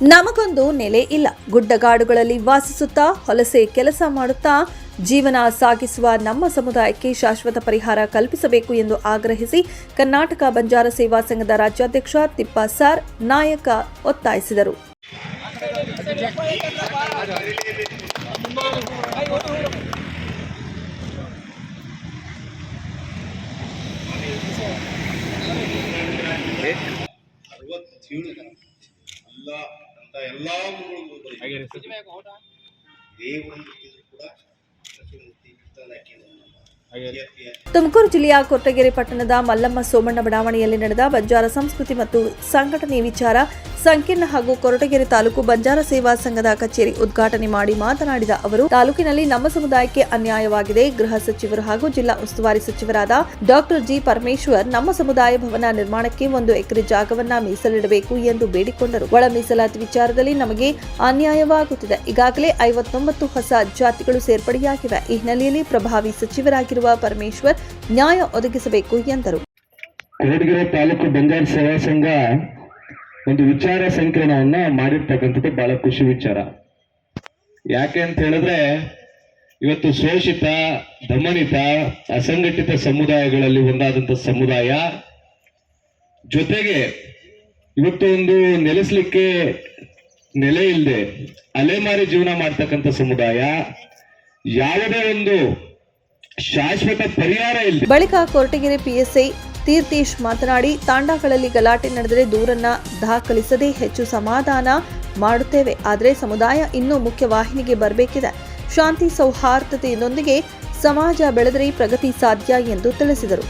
ನಮಗೊಂದು ನೆಲೆ ಇಲ್ಲ. ಗುಡ್ಡಗಾಡುಗಳಲ್ಲಿ ವಾಸಿಸುತ್ತಾ, ಹೊಲಸೆ ಕೆಲಸ ಮಾಡುತ್ತಾ, ಜೀವನ ಸಾಗಿಸುವ ನಮ್ಮ ಸಮುದಾಯಕ್ಕೆ ಶಾಶ್ವತ ಪರಿಹಾರ ಕಲ್ಪಿಸಬೇಕು ಎಂದು ಆಗ್ರಹಿಸಿ ಕರ್ನಾಟಕ ಬಂಜಾರ ಸೇವಾ ಸಂಘದ ರಾಜ್ಯಾಧ್ಯಕ್ಷ ತಿಪ್ಪಾಸಾರ್ ನಾಯಕ ಒತ್ತಾಯಿಸಿದರು ಅರವತ್ತೇಳು ಜನ ಎಲ್ಲ ಅಂತ ಎಲ್ಲ ಗುರುಗಳು ತುಮಕೂರು ಜಿಲ್ಲೆಯ ಕೊಟ್ಟಗೆರೆ ಪಟ್ಟಣದ ಮಲ್ಲಮ್ಮ ಸೋಮಣ್ಣ ಬಡಾವಣೆಯಲ್ಲಿ ನಡೆದ ಬಂಜಾರ ಸಂಸ್ಕೃತಿ ಮತ್ತು ಸಂಘಟನೆ ವಿಚಾರ, ಸಂಕೀರ್ಣ ಹಾಗೂ ಕೊರಟಗೆರೆ ತಾಲೂಕು ಬಂಜಾರ ಸೇವಾ ಸಂಘದ ಕಚೇರಿ ಉದ್ಘಾಟನೆ ಮಾಡಿ ಮಾತನಾಡಿದ ಅವರು, ತಾಲೂಕಿನಲ್ಲಿ ನಮ್ಮ ಸಮುದಾಯಕ್ಕೆ ಅನ್ಯಾಯವಾಗಿದೆ. ಗೃಹ ಸಚಿವರು ಹಾಗೂ ಜಿಲ್ಲಾ ಉಸ್ತುವಾರಿ ಸಚಿವರಾದ ಡಾಕ್ಟರ್ ಜಿ. ಪರಮೇಶ್ವರ್, ನಮ್ಮ ಸಮುದಾಯ ಭವನ ನಿರ್ಮಾಣಕ್ಕೆ ಒಂದು ಎಕರೆ ಜಾಗವನ್ನ ಮೀಸಲಿಡಬೇಕು ಎಂದು ಬೇಡಿಕೊಂಡರು. ಒಳ ಮೀಸಲಾತಿ ವಿಚಾರದಲ್ಲಿ ನಮಗೆ ಅನ್ಯಾಯವಾಗುತ್ತಿದೆ. ಈಗಾಗಲೇ ಐವತ್ತೊಂಬತ್ತು ಹೊಸ ಜಾತಿಗಳು ಸೇರ್ಪಡೆಯಾಗಿವೆ. ಈ ಹಿನ್ನೆಲೆಯಲ್ಲಿ ಪ್ರಭಾವಿ ಸಚಿವರಾಗಿರುವ ಪರಮೇಶ್ವರ್ ನ್ಯಾಯ ಒದಗಿಸಬೇಕು ಎಂದರು. ತಾಲೂಕು ಬಂಗಾರ ಸೇವಾ ಸಂಘ ಒಂದು ವಿಚಾರ ಸಂಕಲನವನ್ನ ಮಾಡಿರ್ತಕ್ಕಂಥದ್ದು ಬಹಳ ಖುಷಿ ವಿಚಾರ. ಯಾಕೆ ಅಂತ ಹೇಳಿದ್ರೆ, ಇವತ್ತು ಶೋಷಿತ, ದಮನಿತ, ಅಸಂಘಟಿತ ಸಮುದಾಯಗಳಲ್ಲಿ ಒಂದಾದಂತ ಸಮುದಾಯ ಜೊತೆಗೆ ಇವತ್ತು ಒಂದು ನೆಲೆಸಲಿಕ್ಕೆ ನೆಲೆ ಇಲ್ಲದೆ ಅಲೆಮಾರಿ ಜೀವನ ಮಾಡ್ತಕ್ಕಂಥ ಸಮುದಾಯ, ಯಾವುದೇ ಒಂದು ಶಾಶ್ವತ ಪರಿಹಾರ ಇಲ್ಲ ಬಳಿಕ ಕೊರಟಗೆರೆ ಪಿಎಸ್ಐ ತೀರ್ಥೇಶ್ ಮಾತನಾಡಿ ತಾಂಡಾಗಳಲ್ಲಿ ಗಲಾಟೆ ನಡೆದರೆ ದೂರನ್ನ ದಾಖಲಿಸದೆ ಹೆಚ್ಚು ಸಮಾಧಾನ ಮಾಡುತ್ತೇವೆ. ಆದರೆ ಸಮುದಾಯ ಇನ್ನೂ ಮುಖ್ಯವಾಹಿನಿಗೆ ಬರಬೇಕಿದೆ. ಶಾಂತಿ ಸೌಹಾರ್ದತೆಯೊಂದಿಗೆ ಸಮಾಜ ಬೆಳೆದರೆ ಪ್ರಗತಿ ಸಾಧ್ಯ ಎಂದು ತಿಳಿಸಿದರು.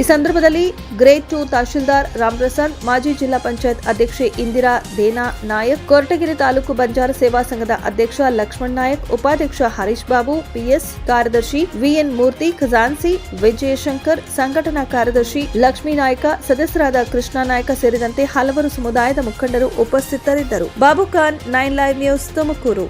ಈ ಸಂದರ್ಭದಲ್ಲಿ ಗ್ರೇಟ್ ಟು ತಹಶೀಲ್ದಾರ್ ರಾಮಪ್ರಸಾದ್ ಮಾಜಿ ಜಿಲ್ಲಾ ಪಂಚಾಯತ್ ಅಧ್ಯಕ್ಷೆ ಇಂದಿರಾ ದೇನಾ ನಾಯಕ್, ಕೊರಟಗೆರೆ ತಾಲೂಕು ಬಂಜಾರ ಸೇವಾ ಸಂಘದ ಅಧ್ಯಕ್ಷ ಲಕ್ಷ್ಮಣ್ ನಾಯಕ್, ಉಪಾಧ್ಯಕ್ಷ ಹರೀಶ್ ಬಾಬು, ಪಿಎಸ್ ಕಾರ್ಯದರ್ಶಿ ವಿಎನ್ ಮೂರ್ತಿ ಖಜಾನ್ಸಿ ವಿಜಯಶಂಕರ್, ಸಂಘಟನಾ ಕಾರ್ಯದರ್ಶಿ ಲಕ್ಷ್ಮೀ ನಾಯಕ, ಸದಸ್ಯರಾದ ಕೃಷ್ಣ ನಾಯಕ ಸೇರಿದಂತೆ ಹಲವರು ಸಮುದಾಯದ ಮುಖಂಡರು ಉಪಸ್ಥಿತರಿದ್ದರು. Babu Khan, nine live news Tumakuru.